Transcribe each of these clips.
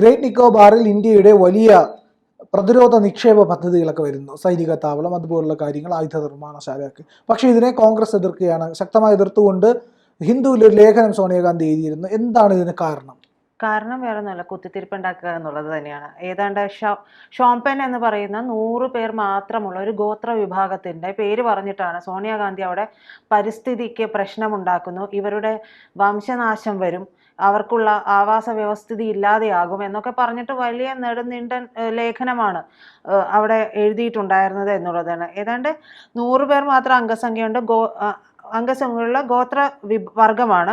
Great നിക്കോബാറിൽ ഇന്ത്യയുടെ വലിയ പ്രതിരോധ നിക്ഷേപ പദ്ധതികളൊക്കെ വരുന്നു. സൈനിക താവളം അതുപോലുള്ള കാര്യങ്ങൾ ആയുധ നിർമ്മാണശാലയൊക്കെ. പക്ഷേ ഇതിനെ കോൺഗ്രസ് എതിർക്കുകയാണ്. ശക്തമായി എതിർത്തുകൊണ്ട് ഹിന്ദുവിൽ ഒരു ലേഖനം സോണിയാഗാന്ധി എഴുതിയിരുന്നു. എന്താണ് ഇതിന് കാരണം? കാരണം വേറെ ഒന്നുമല്ല. കുത്തിത്തിരിപ്പ് ഉണ്ടാക്കുക എന്നുള്ളത് തന്നെയാണ്. ഏതാണ്ട് ഷോംപെൻ എന്ന് പറയുന്ന നൂറ് പേർ മാത്രമുള്ള ഒരു ഗോത്ര വിഭാഗത്തിന്റെ പേര് പറഞ്ഞിട്ടാണ് സോണിയാഗാന്ധി അവിടെ പരിസ്ഥിതിക്ക് പ്രശ്നമുണ്ടാക്കുന്നു. ഇവരുടെ വംശനാശം വരും. അവർക്കുള്ള ആവാസ വ്യവസ്ഥിതി ഇല്ലാതെയാകും എന്നൊക്കെ പറഞ്ഞിട്ട് വലിയ നെടുനീണ്ടൻ ലേഖനമാണ് അവിടെ എഴുതിയിട്ടുണ്ടായിരുന്നത് എന്നുള്ളതാണ്. ഏതാണ്ട് നൂറ് പേർ മാത്രം അംഗസംഖ്യയുണ്ട്. ഗോ അംഗസംഖ്യയുള്ള ഗോത്ര വർഗമാണ്.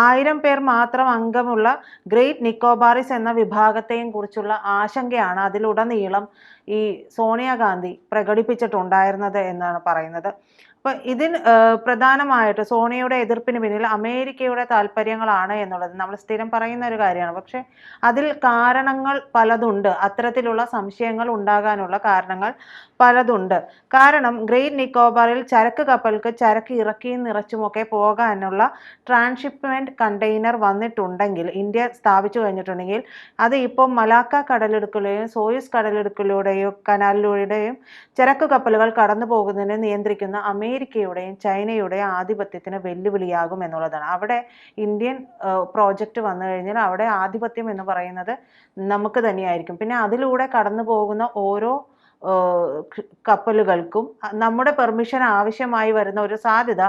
ആയിരം പേർ മാത്രം അംഗമുള്ള ഗ്രേറ്റ് നിക്കോബാറിസ് എന്ന വിഭാഗത്തെയും കുറിച്ചുള്ള ആശങ്കയാണ് അതിലുടനീളം ഈ സോണിയാഗാന്ധി പ്രകടിപ്പിച്ചിട്ടുണ്ടായിരുന്നത് എന്നാണ് പറയുന്നത്. അപ്പൊ ഇതിന് പ്രധാനമായിട്ട് സോണിയയുടെ എതിർപ്പിന് പിന്നിൽ അമേരിക്കയുടെ താല്പര്യങ്ങളാണ് എന്നുള്ളത്. നമ്മൾ സ്ഥിരം പറയുന്ന ഒരു കാര്യമാണ്. പക്ഷെ അതിൽ കാരണങ്ങൾ പലതുണ്ട്. അത്തരത്തിലുള്ള സംശയങ്ങൾ ഉണ്ടാകാനുള്ള കാരണങ്ങൾ പലതുണ്ട്. കാരണം ഗ്രേറ്റ് നിക്കോബാറിൽ ചരക്ക് കപ്പലുകൾക്ക് ചരക്ക് ഇറക്കിയും നിറച്ചുമൊക്കെ പോകാനുള്ള ട്രാൻസ്ഷിപ്മെന്റ് കണ്ടെയ്നർ വന്നിട്ടുണ്ടെങ്കിൽ ഇന്ത്യ സ്ഥാപിച്ചു കഴിഞ്ഞിട്ടുണ്ടെങ്കിൽ അത് ഇപ്പോൾ മലാക്ക കടലെടുക്കിലൂടെയും സോയിസ് കടലെടുക്കിലൂടെയും കനാലിലൂടെയും ചരക്ക് കപ്പലുകൾ കടന്നു പോകുന്നതിനെ നിയന്ത്രിക്കുന്ന അമേരിക്കയുടെയും ചൈനയുടെയും ആധിപത്യത്തിന് വെല്ലുവിളിയാകും എന്നുള്ളതാണ്. അവിടെ ഇന്ത്യൻ പ്രോജക്റ്റ് വന്നു കഴിഞ്ഞാൽ അവിടെ ആധിപത്യം എന്ന് പറയുന്നത് നമുക്ക് തന്നെയായിരിക്കും. പിന്നെ അതിലൂടെ കടന്നു പോകുന്ന ഓരോ കപ്പലുകൾക്കും നമ്മുടെ പെർമിഷൻ ആവശ്യമായി വരുന്ന ഒരു സാധ്യത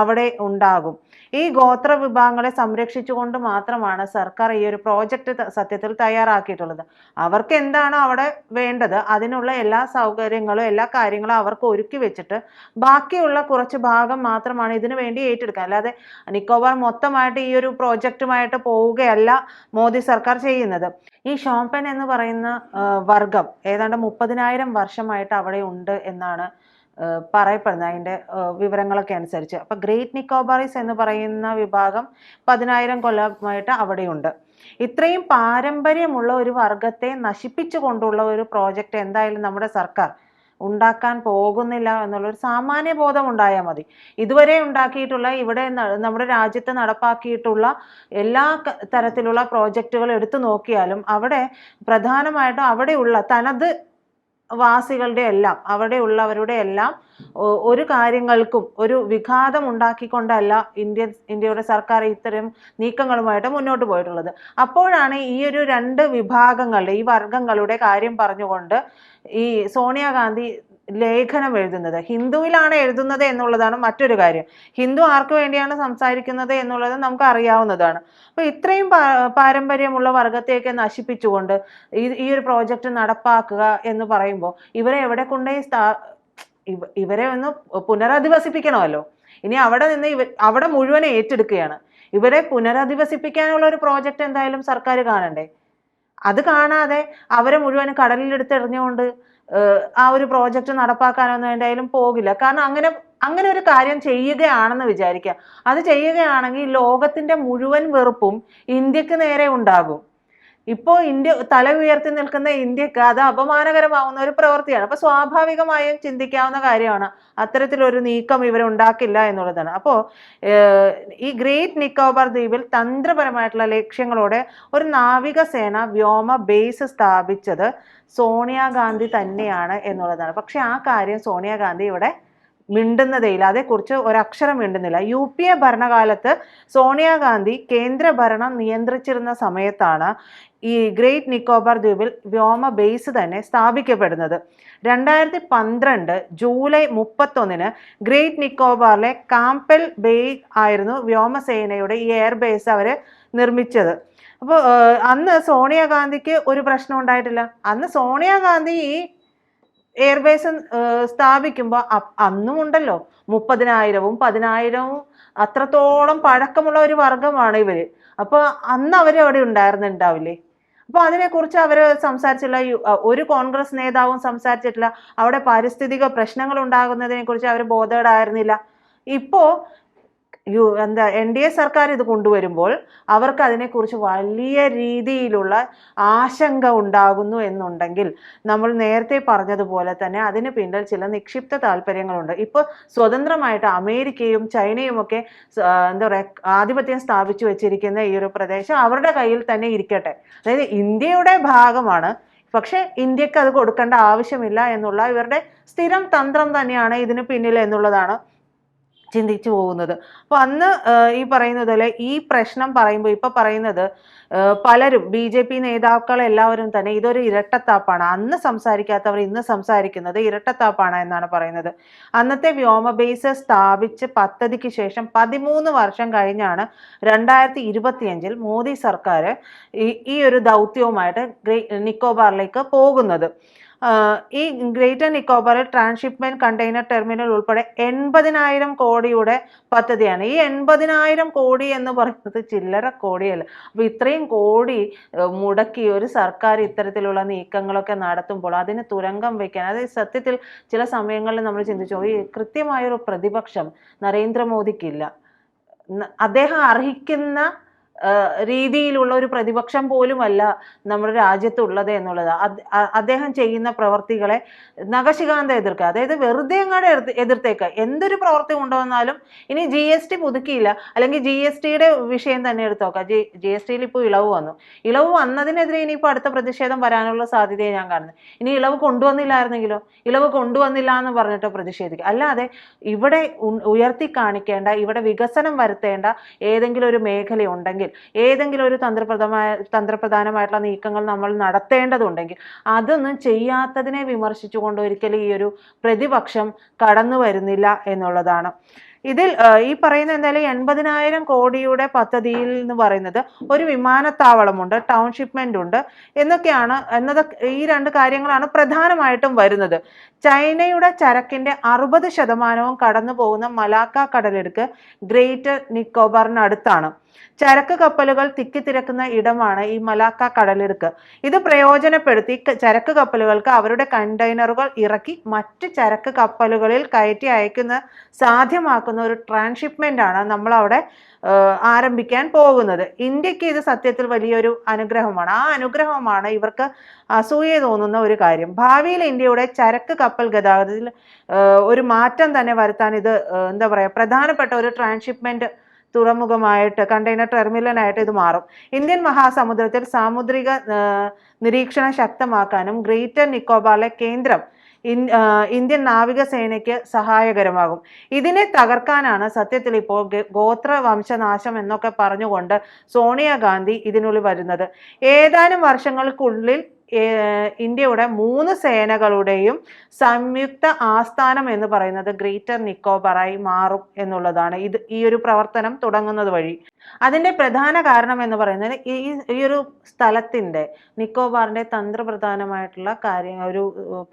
അവിടെ ഉണ്ടാകും. ഈ ഗോത്ര വിഭാഗങ്ങളെ സംരക്ഷിച്ചുകൊണ്ട് മാത്രമാണ് സർക്കാർ ഈ ഒരു പ്രോജക്റ്റ് സത്യത്തിൽ തയ്യാറാക്കിയിട്ടുള്ളത്. അവർക്ക് എന്താണോ അവിടെ വേണ്ടത് അതിനുള്ള എല്ലാ സൗകര്യങ്ങളും എല്ലാ കാര്യങ്ങളും അവർക്ക് ഒരുക്കി വെച്ചിട്ട് ബാക്കിയുള്ള കുറച്ച് ഭാഗം മാത്രമാണ് ഇതിനു വേണ്ടി ഏറ്റെടുക്കുക. അല്ലാതെ നിക്കോബാർ മൊത്തമായിട്ട് ഈ ഒരു പ്രോജക്റ്റുമായിട്ട് പോവുകയല്ല മോദി സർക്കാർ ചെയ്യുന്നത്. ഈ ഷോംപെൻ എന്ന് പറയുന്ന വർഗം ഏതാണ്ട് മുപ്പതിനായിരം വർഷമായിട്ട് അവിടെ ഉണ്ട് എന്നാണ് പറയപ്പെടുന്നത്. അതിന്റെ വിവരങ്ങളൊക്കെ അനുസരിച്ച്. അപ്പം ഗ്രേറ്റ് നിക്കോബാറിസ് എന്ന് പറയുന്ന വിഭാഗം പതിനായിരം കൊല്ലമായിട്ട് അവിടെയുണ്ട്. ഇത്രയും പാരമ്പര്യമുള്ള ഒരു വർഗത്തെ നശിപ്പിച്ചു കൊണ്ടുള്ള ഒരു പ്രോജക്റ്റ് എന്തായാലും നമ്മുടെ സർക്കാർ ഉണ്ടാക്കാൻ പോകുന്നില്ല എന്നുള്ളൊരു സാമാന്യ ബോധം ഉണ്ടായാൽ മതി. ഇതുവരെ ഉണ്ടാക്കിയിട്ടുള്ള ഇവിടെ നമ്മുടെ രാജ്യത്ത് നടപ്പാക്കിയിട്ടുള്ള എല്ലാ തരത്തിലുള്ള പ്രോജക്റ്റുകൾ എടുത്തു നോക്കിയാലും അവിടെ പ്രധാനമായിട്ടും അവിടെയുള്ള തനത് വാസികളുടെ എല്ലാം അവിടെ ഉള്ളവരുടെ എല്ലാം ഒരു കാര്യങ്ങൾക്കും ഒരു വിഘാതം ഉണ്ടാക്കിക്കൊണ്ടല്ല ഇന്ത്യൻ ഇന്ത്യയുടെ സർക്കാർ ഇത്തരം നീക്കങ്ങളുമായിട്ട് മുന്നോട്ട് പോയിട്ടുള്ളത്. അപ്പോഴാണ് ഈ ഒരു രണ്ട് വിഭാഗങ്ങളുടെ ഈ വർഗങ്ങളുടെ കാര്യം പറഞ്ഞുകൊണ്ട് ഈ സോണിയാഗാന്ധി ലേഖനം എഴുതുന്നത്. ഹിന്ദുവിലാണ് എഴുതുന്നത് എന്നുള്ളതാണ് മറ്റൊരു കാര്യം. ഹിന്ദു ആർക്ക് വേണ്ടിയാണ് സംസാരിക്കുന്നത് എന്നുള്ളത് നമുക്ക് അറിയാവുന്നതാണ് അപ്പോൾ ഇത്രയും പാരമ്പര്യമുള്ള വർഗത്തെയൊക്കെ നശിപ്പിച്ചുകൊണ്ട് ഈ ഈ ഒരു പ്രോജക്റ്റ് നടപ്പാക്കുക എന്ന് പറയുമ്പോൾ ഇവരെ എവിടെ കൊണ്ടേ സ്ഥാ ഇവരെ ഒന്ന് പുനരധിവസിപ്പിക്കണമല്ലോ. ഇനി അവിടെ നിന്ന് ഇവ അവിടെ മുഴുവൻ ഏറ്റെടുക്കുകയാണ്. ഇവരെ പുനരധിവസിപ്പിക്കാനുള്ള ഒരു പ്രോജക്റ്റ് എന്തായാലും സർക്കാർ കാണണ്ടേ? അത് കാണാതെ അവരെ മുഴുവൻ കടലിലെടുത്ത് എറിഞ്ഞുകൊണ്ട് ആ ഒരു പ്രോജക്റ്റ് നടപ്പാക്കാനൊന്നും എന്തായാലും പോകില്ല. കാരണം അങ്ങനെ അങ്ങനെ ഒരു കാര്യം ചെയ്യുകയാണെന്ന് വിചാരിക്കുക. അത് ചെയ്യുകയാണെങ്കിൽ ലോകത്തിന്റെ മുഴുവൻ വെറുപ്പും ഇന്ത്യയ്ക്ക് നേരെ ഉണ്ടാകും. ഇപ്പോൾ ഇന്ത്യ തല ഉയർത്തി നിൽക്കുന്ന ഇന്ത്യയ്ക്ക് അത് അപമാനകരമാവുന്ന ഒരു പ്രവൃത്തിയാണ്. അപ്പോൾ സ്വാഭാവികമായും ചിന്തിക്കാവുന്ന കാര്യമാണ് അത്തരത്തിലൊരു നീക്കം ഇവരുണ്ടാക്കില്ല എന്നുള്ളതാണ്. അപ്പോൾ ഈ ഗ്രേറ്റ് നിക്കോബർ ദ്വീപിൽ തന്ത്രപരമായിട്ടുള്ള ലക്ഷ്യങ്ങളോടെ ഒരു നാവികസേന വ്യോമ ബേസ് സ്ഥാപിച്ചത് സോണിയാഗാന്ധി തന്നെയാണ് എന്നുള്ളതാണ്. പക്ഷെ ആ കാര്യം സോണിയാഗാന്ധി ഇവിടെ മിണ്ടുന്നതേയില്ല. അതേക്കുറിച്ച് ഒരക്ഷരം മിണ്ടുന്നില്ല. യു പി എ ഭരണകാലത്ത് സോണിയാഗാന്ധി കേന്ദ്ര ഭരണം നിയന്ത്രിച്ചിരുന്ന സമയത്താണ് ഈ ഗ്രേറ്റ് നിക്കോബാർ ദ്വീപിൽ വ്യോമ ബേസ് തന്നെ സ്ഥാപിക്കപ്പെടുന്നത്. രണ്ടായിരത്തി പന്ത്രണ്ട് ജൂലൈ മുപ്പത്തൊന്നിന് ഗ്രേറ്റ് നിക്കോബാറിലെ കാമ്പൽ ബേ ആയിരുന്നു വ്യോമസേനയുടെ ഈ എയർ ബേസ് അവർ നിർമ്മിച്ചത്. അപ്പോൾ അന്ന് സോണിയാഗാന്ധിക്ക് ഒരു പ്രശ്നം ഉണ്ടായിട്ടില്ല. അന്ന് സോണിയാഗാന്ധി ഈ എയർബേസ് സ്ഥാപിക്കുമ്പോൾ അന്നും ഉണ്ടല്ലോ. മുപ്പതിനായിരവും പതിനായിരവും അത്രത്തോളം പഴക്കമുള്ള ഒരു വർഗമാണ് ഇവർ. അപ്പോൾ അന്ന് അവരവിടെ ഉണ്ടായിരുന്നുണ്ടാവില്ലേ? അപ്പൊ അതിനെക്കുറിച്ച് അവർ സംസാരിച്ചില്ല ഒരു കോൺഗ്രസ് നേതാവും സംസാരിച്ചിട്ടില്ല. അവിടെ പാരിസ്ഥിതിക പ്രശ്നങ്ങൾ ഉണ്ടാകുന്നതിനെ കുറിച്ച് അവർ ബോധേഡായിരുന്നില്ല ഇപ്പോ യു എന്താ എൻ ഡി എ സർക്കാർ ഇത് കൊണ്ടുവരുമ്പോൾ അവർക്ക് അതിനെക്കുറിച്ച് വലിയ രീതിയിലുള്ള ആശങ്ക ഉണ്ടാകുന്നു എന്നുണ്ടെങ്കിൽ നമ്മൾ നേരത്തെ പറഞ്ഞതുപോലെ തന്നെ അതിന് പിന്നിൽ ചില നിക്ഷിപ്ത താല്പര്യങ്ങളുണ്ട്. ഇപ്പോൾ സ്വതന്ത്രമായിട്ട് അമേരിക്കയും ചൈനയും ഒക്കെ എന്താ പറയുക ആധിപത്യം സ്ഥാപിച്ചു വെച്ചിരിക്കുന്ന ഈ ഒരു പ്രദേശം അവരുടെ കയ്യിൽ തന്നെ ഇരിക്കട്ടെ. അതായത് ഇന്ത്യയുടെ ഭാഗമാണ്. പക്ഷെ ഇന്ത്യയ്ക്ക് അത് കൊടുക്കേണ്ട ആവശ്യമില്ല എന്നുള്ള ഇവരുടെ സ്ഥിരം തന്ത്രം തന്നെയാണ് ഇതിന് പിന്നിൽ എന്നുള്ളതാണ് ചിന്തിച്ചു പോകുന്നത്. അപ്പോൾ അന്ന് ഈ പറയുന്നത് പോലെ ഈ പ്രശ്നം പറയുമ്പോൾ ഇപ്പൊ പറയുന്നത് പലരും ബി ജെ പി നേതാക്കൾ എല്ലാവരും തന്നെ ഇതൊരു ഇരട്ടത്താപ്പാണ്. അന്ന് സംസാരിക്കാത്തവർ ഇന്ന് സംസാരിക്കുന്നത് ഇരട്ടത്താപ്പാണ് എന്നാണ് പറയുന്നത്. അന്നത്തെ വ്യോമ ബേസ് സ്ഥാപിച്ച് പദ്ധതിക്ക് ശേഷം പതിമൂന്ന് വർഷം കഴിഞ്ഞാണ് രണ്ടായിരത്തി ഇരുപത്തിയഞ്ചിൽ മോദി സർക്കാർ ഈ ഒരു ദൗത്യവുമായിട്ട് നിക്കോബാറിലേക്ക് പോകുന്നത്. ഈ ഗ്രേറ്റർ നിക്കോബാറിൽ ട്രാൻസ്ഷിപ്മെന്റ് കണ്ടെയ്നർ ടെർമിനൽ ഉൾപ്പെടെ എൺപതിനായിരം കോടിയുടെ പദ്ധതിയാണ്. ഈ എൺപതിനായിരം കോടി എന്ന് പറയുന്നത് ചില്ലറ കോടിയല്ല. അപ്പൊ ഇത്രയും കോടി മുടക്കി ഒരു സർക്കാർ ഇത്തരത്തിലുള്ള നീക്കങ്ങളൊക്കെ നടത്തുമ്പോൾ അതിന് തുരങ്കം വെക്കാൻ അതായത് സത്യത്തിൽ ചില സമയങ്ങളിൽ നമ്മൾ ചിന്തിച്ചു ഈ കൃത്യമായൊരു പ്രതിപക്ഷം നരേന്ദ്രമോദിക്കില്ല. അദ്ദേഹം അർഹിക്കുന്ന രീതിയിലുള്ള ഒരു പ്രതിപക്ഷം പോലുമല്ല നമ്മുടെ രാജ്യത്തുള്ളത് എന്നുള്ളത്. അദ്ദേഹം ചെയ്യുന്ന പ്രവർത്തികളെ നഖശികാന്ത എതിർക്കുക. അതായത് വെറുതെ അങ്ങോട്ട് എതിർ- എതിർത്തേക്കുക. എന്തൊരു പ്രവർത്തി കൊണ്ടുവന്നാലും ഇനി ജി എസ് ടി പുതുക്കിയില്ല. അല്ലെങ്കിൽ ജി എസ് ടിയുടെ വിഷയം തന്നെ എടുത്തു നോക്കാം. ജി ജി എസ് ടിയിൽ ഇപ്പോൾ ഇളവ് വന്നു. ഇളവ് വന്നതിനെതിരെ ഇനിയിപ്പോൾ അടുത്ത പ്രതിഷേധം വരാനുള്ള സാധ്യതയെ ഞാൻ കാണുന്നത്. ഇനി ഇളവ് കൊണ്ടുവന്നില്ലായിരുന്നെങ്കിലോ? ഇളവ് കൊണ്ടുവന്നില്ല എന്ന് പറഞ്ഞിട്ട് പ്രതിഷേധിക്കുക? അല്ലാതെ ഇവിടെ ഉയർത്തി കാണിക്കേണ്ട ഇവിടെ വികസനം വരുത്തേണ്ട ഏതെങ്കിലും ഒരു മേഖലയുണ്ടെങ്കിൽ ഏതെങ്കിലും ഒരു തന്ത്രപ്രദമായ തന്ത്രപ്രധാനമായിട്ടുള്ള നീക്കങ്ങൾ നമ്മൾ നടത്തേണ്ടതുണ്ടെങ്കിൽ അതൊന്നും ചെയ്യാത്തതിനെ വിമർശിച്ചുകൊണ്ട് ഒരിക്കലും ഈ ഒരു പ്രതിപക്ഷം കടന്നു വരുന്നില്ല എന്നുള്ളതാണ്. ഇതിൽ ഈ പറയുന്ന എന്തായാലും എൺപതിനായിരം കോടിയുടെ പദ്ധതിയിൽ എന്ന് പറയുന്നത് ഒരു വിമാനത്താവളമുണ്ട് ടൗൺഷിപ്മെന്റ് ഉണ്ട് എന്നൊക്കെയാണ് എന്നത് ഈ രണ്ട് കാര്യങ്ങളാണ് പ്രധാനമായിട്ടും വരുന്നത്. ചൈനയുടെ ചരക്കിന്റെ അറുപത് ശതമാനവും കടന്നു പോകുന്ന മലാക്ക കടലെടുക്ക് ഗ്രേറ്റർ നിക്കോബാറിനടുത്താണ്. ചരക്ക് കപ്പലുകൾ തിക്കിത്തിരക്കുന്ന ഇടമാണ് ഈ മലാക്ക കടലിടുക്ക്. ഇത് പ്രയോജനപ്പെടുത്തി ചരക്ക് കപ്പലുകൾക്ക് അവരുടെ കണ്ടെയ്നറുകൾ ഇറക്കി മറ്റ് ചരക്ക് കപ്പലുകളിൽ കയറ്റി അയക്കുന്ന സാധ്യമാക്കുന്ന ഒരു ട്രാൻസ്ഷിപ്മെന്റ് ആണ് നമ്മൾ അവിടെ ആരംഭിക്കാൻ പോകുന്നത്. ഇന്ത്യയ്ക്ക് ഇത് സത്യത്തിൽ വലിയൊരു അനുഗ്രഹമാണ്. ആ അനുഗ്രഹമാണ് ഇവർക്ക് അസൂയ തോന്നുന്ന ഒരു കാര്യം. ഭാവിയിൽ ഇന്ത്യയുടെ ചരക്ക് കപ്പൽ ഗതാഗതത്തിൽ ഒരു മാറ്റം തന്നെ വരുത്താൻ ഇത് എന്താ പറയുക പ്രധാനപ്പെട്ട ഒരു ട്രാൻസ്ഷിപ്മെന്റ് തുറമുഖമായിട്ട് കണ്ടെയ്നർ ടെർമിനലായിട്ട് ഇത് മാറും. ഇന്ത്യൻ മഹാസമുദ്രത്തിൽ സാമുദ്രിക നിരീക്ഷണം ശക്തമാക്കാനും ഗ്രേറ്റർ നിക്കോബാറിലെ കേന്ദ്രം ഇന്ത്യൻ നാവികസേനയ്ക്ക് സഹായകരമാകും. ഇതിനെ തകർക്കാനാണ് സത്യത്തിൽ ഇപ്പോൾ ഗോത്ര വംശനാശം എന്നൊക്കെ പറഞ്ഞുകൊണ്ട് സോണിയാഗാന്ധി ഇതിനുള്ളിൽ വരുന്നത്. ഏതാനും വർഷങ്ങൾക്കുള്ളിൽ ഇന്ത്യയുടെ മൂന്ന് സേനകളുടെയും സംയുക്ത ആസ്ഥാനം എന്ന് പറയുന്നത് ഗ്രേറ്റർ നിക്കോബറായി മാറും എന്നുള്ളതാണ്. ഇത് ഈ ഒരു പ്രവർത്തനം തുടങ്ങുന്നത് വഴി. അതിന്റെ പ്രധാന കാരണം എന്ന് പറയുന്നത് ഈ ഈ ഒരു സ്ഥലത്തിന്റെ നിക്കോബാറിന്റെ തന്ത്രപ്രധാനമായിട്ടുള്ള കാര്യം ഒരു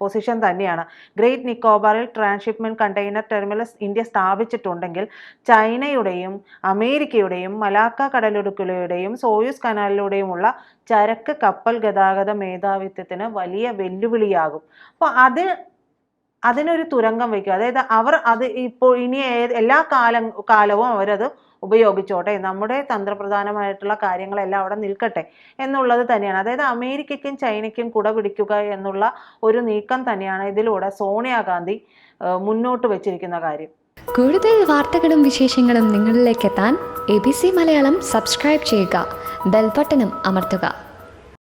പൊസിഷൻ തന്നെയാണ്. ഗ്രേറ്റ് നിക്കോബാറിൽ ട്രാൻസ്ഷിപ്മെന്റ് കണ്ടെയ്നർ ടെർമിനൽ ഇന്ത്യ സ്ഥാപിച്ചിട്ടുണ്ടെങ്കിൽ ചൈനയുടെയും അമേരിക്കയുടെയും മലാക്ക കടലിടുക്കിലൂടെയും സോയൂസ് കനാലിലൂടെയുമുള്ള ചരക്ക് കപ്പൽ ഗതാഗത മേധാവിത്വത്തിന് വലിയ വെല്ലുവിളിയാകും. അപ്പോൾ അത് അതിനൊരു തുരങ്കം വയ്ക്കും. അതായത് അവർ അത് ഇപ്പോൾ ഇനി എല്ലാ കാലം കാലവും അവരത് ഉപയോഗിച്ചോട്ടെ. നമ്മുടെ തന്ത്രപ്രധാനമായിട്ടുള്ള കാര്യങ്ങളെല്ലാം അവിടെ നിൽക്കട്ടെ എന്നുള്ളത് തന്നെയാണ്. അതായത് അമേരിക്കയ്ക്കും ചൈനയ്ക്കും കുട പിടിക്കുക എന്നുള്ള ഒരു നീക്കം തന്നെയാണ് ഇതിലൂടെ സോണിയാഗാന്ധി മുന്നോട്ട് വെച്ചിരിക്കുന്ന കാര്യം. കൂടുതൽ വാർത്തകളും വിശേഷങ്ങളും നിങ്ങളിലേക്ക് എത്താൻ A B C Malayalam subscribe ചെയ്യുക. ബെൽബട്ടനും അമർത്തുക.